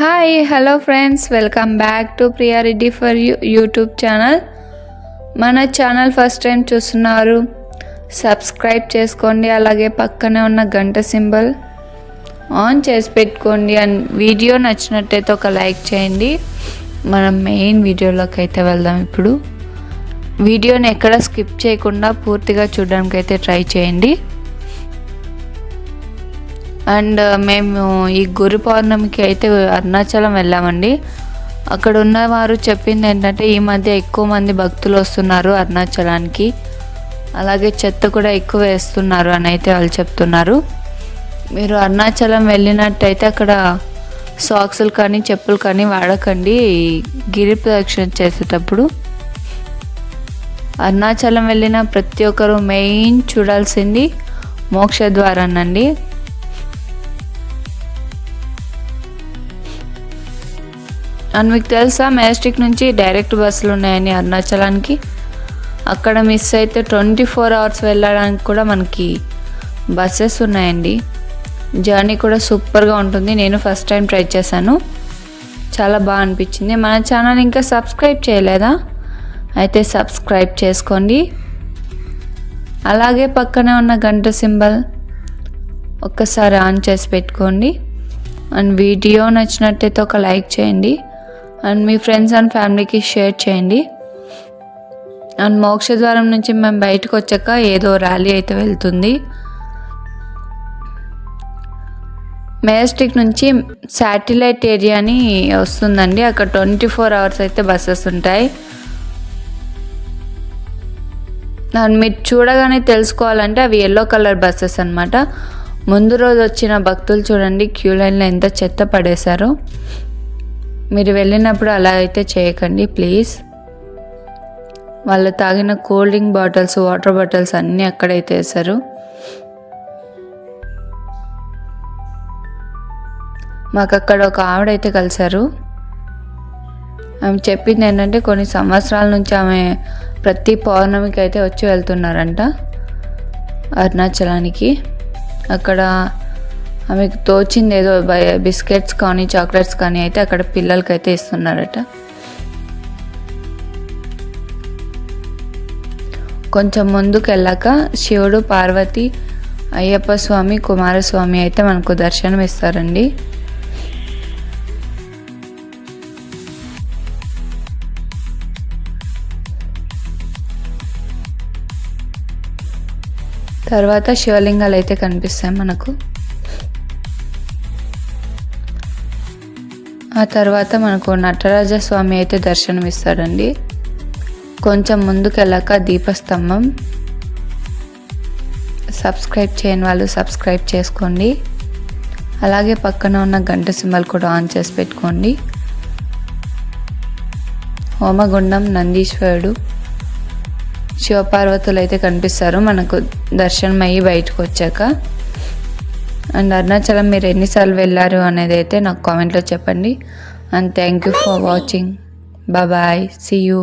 Hi hello friends welcome back to priority for you YouTube channel మన channel first time చూస్తున్నారు subscribe చేసుకోండి అలాగే పక్కనే ఉన్న గంట సింబల్ ఆన్ చేసి పెట్టుకోండి. అండ్ వీడియో నచ్చినట్టయితే ఒక లైక్ చేయండి. మనం మెయిన్ వీడియోలోకి అయితే వెళ్దాం ఇప్పుడు. వీడియోని ఎక్కడ స్కిప్ చేయకుండా పూర్తిగా చూడడానికి అయితే ట్రై చేయండి. అండ్ uh, మేము ఈ గురు పౌర్ణమికి అయితే అరుణాచలం వెళ్ళామండి. అక్కడ ఉన్నవారు చెప్పింది ఏంటంటే ఈ మధ్య ఎక్కువ మంది భక్తులు వస్తున్నారు అరుణాచలానికి. అలాగే చెత్త కూడా ఎక్కువ వేస్తున్నారు అని అయితే వాళ్ళు చెప్తున్నారు. మీరు అరుణాచలం వెళ్ళినట్టయితే అక్కడ సాక్సులు కానీ చెప్పులు కానీ వాడకండి. గిరి ప్రదక్షిణ చేసేటప్పుడు అరుణాచలం వెళ్ళిన ప్రతి ఒక్కరు మెయిన్ చూడాల్సింది మోక్ష ద్వారానండి అండ్ మీకు తెలుసా? మెజెస్టిక్ నుంచి డైరెక్ట్ బస్సులు ఉన్నాయని అరుణాచలానికి. అక్కడ మిస్ అయితే ట్వంటీ ఫోర్ అవర్స్ వెళ్ళడానికి కూడా మనకి బస్సెస్ ఉన్నాయండి. జర్నీ కూడా సూపర్గా ఉంటుంది. నేను ఫస్ట్ టైం ట్రై చేశాను. చాలా బాగా అనిపించింది. మన ఛానల్ ఇంకా సబ్స్క్రైబ్ చేయలేదా? అయితే సబ్స్క్రైబ్ చేసుకోండి. అలాగే పక్కనే ఉన్న గంట సింబల్ ఒక్కసారి ఆన్ చేసి పెట్టుకోండి. అండ్ వీడియో నచ్చినట్టయితే ఒక లైక్ చేయండి. అండ్ మీ ఫ్రెండ్స్ అండ్ ఫ్యామిలీకి షేర్ చేయండి. అండ్ మోక్షద్వారం నుంచి మేము బయటకు వచ్చాక ఏదో ర్యాలీ అయితే వెళ్తుంది. మెజెస్టిక్ నుంచి శాటిలైట్ ఏరియా అని వస్తుందండి. అక్కడ ట్వంటీ ఫోర్ అవర్స్ అయితే బస్సెస్ ఉంటాయి. అండ్ మీరు చూడగానే తెలుసుకోవాలంటే అవి ఎల్లో కలర్ బస్సెస్ అనమాట ముందు రోజు వచ్చిన భక్తులు చూడండి క్యూ లైన్లో ఎంత చెత్త పడేశారో. మీరు వెళ్ళినప్పుడు అలా అయితే చేయకండి ప్లీజ్. వాళ్ళు తాగిన cool drink bottles water bottles అన్నీ అక్కడైతే వేశారు మాకు అక్కడ ఒక ఆవిడైతే కలిశారు. ఆమె చెప్పింది ఏంటంటే కొన్ని సంవత్సరాల నుంచి ఆమె ప్రతి పౌర్ణమికి అయితే వచ్చి వెళ్తున్నారంట అరుణాచలానికి. అక్కడ ఆమెకు తోచింది ఏదో బిస్కెట్స్ కానీ చాక్లెట్స్ కానీ అయితే అక్కడ పిల్లలకి అయితే ఇస్తున్నారట. కొంచెం ముందుకు వెళ్ళాక శివుడు పార్వతి అయ్యప్ప స్వామి కుమారస్వామి అయితే మనకు దర్శనం ఇస్తారండి. తర్వాత శివలింగాలు అయితే కనిపిస్తాయి మనకు. ఆ తర్వాత మనకు నటరాజ స్వామి అయితే దర్శనం ఇస్తాడండి కొంచెం ముందుకెళ్ళాక దీపస్తంభం. సబ్స్క్రైబ్ చేయని వాళ్ళు సబ్స్క్రైబ్ చేసుకోండి. అలాగే పక్కన ఉన్న గంట సింబల్ కూడా ఆన్ చేసి పెట్టుకోండి. హోమగుండం నందీశ్వరుడు. శివపార్వతులు అయితే కనిపిస్తారు. మనకు దర్శనం అయ్యి బయటకు వచ్చాక. అండ్ అరుణాచలం మీరు ఎన్నిసార్లు వెళ్ళారు అనేది అయితే నాకు కామెంట్లో చెప్పండి. And thank you for watching bye see you